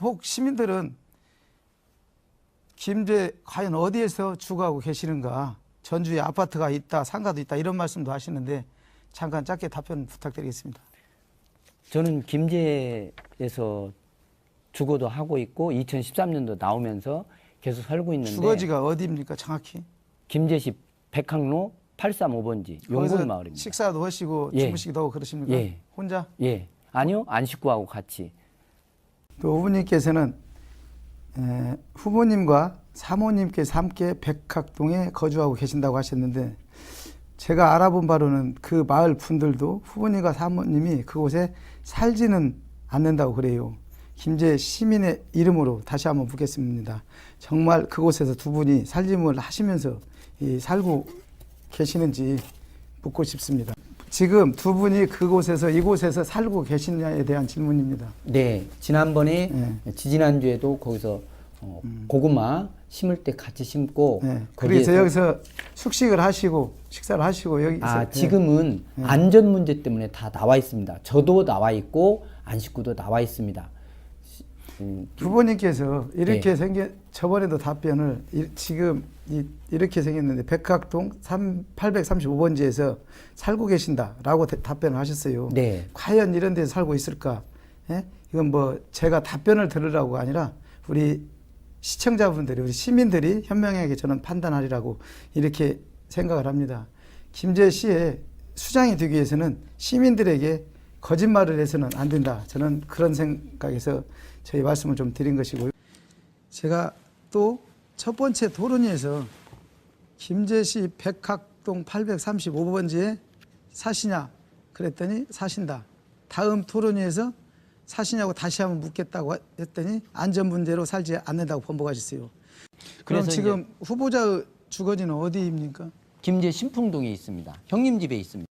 혹 시민들은 김제 과연 어디에서 주거하고 계시는가? 전주에 아파트가 있다, 상가도 있다 이런 말씀도 하시는데 잠깐 짧게 답변 부탁드리겠습니다. 저는 김제에서 주거도 하고 있고 2013년도 나오면서 계속 살고 있는데 주거지가 어디입니까? 정확히? 김제시 백항로 835번지 거기서 용군 마을입니다. 식사도 하시고 예. 주무시기도 하고 그러십니까? 예. 혼자? 예. 아니요. 안 식구하고 같이. 또 후보님께서는 에, 후보님과 사모님께서 함께 백학동에 거주하고 계신다고 하셨는데 제가 알아본 바로는 그 마을 분들도 후보님과 사모님이 그곳에 살지는 않는다고 그래요. 김제 시민의 이름으로 다시 한번 묻겠습니다. 정말 그곳에서 두 분이 살림을 하시면서 이 살고 계시는지 묻고 싶습니다. 지금 두 분이 그곳에서 이곳에서 살고 계시냐에 대한 질문입니다. 네. 지난번에 예. 지지난 주에도 거기서 어, 고구마 심을 때 같이 심고 네. 그래서 여기서 숙식을 하시고 식사를 하시고 여기 아, 있어요. 지금은 네. 안전 문제 때문에 다 나와 있습니다. 저도 나와 있고 안식구도 나와 있습니다. 시- 음, 후보님께서 이렇게 네. 생겨 저번에도 답변을 이, 지금 이, 이렇게 생겼는데 백학동 3, 835번지에서 살고 계신다라고 대- 답변을 하셨어요. 네. 과연 이런 데서 살고 있을까? 예? 이건 뭐 제가 답변을 들으라고 아니라 우리 시청자분들이 우리 시민들이 현명하게 저는 판단하리라고 이렇게 생각을 합니다. 김제시의 수장이 되기 위해서는 시민들에게 거짓말을 해서는 안 된다. 저는 그런 생각에서 저희 말씀을 좀 드린 것이고요. 제가 또 첫 번째 토론회에서 김제시 백학동 835번지에 사시냐 그랬더니 사신다. 다음 토론회에서 사시냐고 다시 한번 묻겠다고 했더니 안전 문제로 살지 않는다고 번복하셨어요. 그럼 지금 후보자의 주거지는 어디입니까? 김제 신풍동에 있습니다. 형님 집에 있습니다.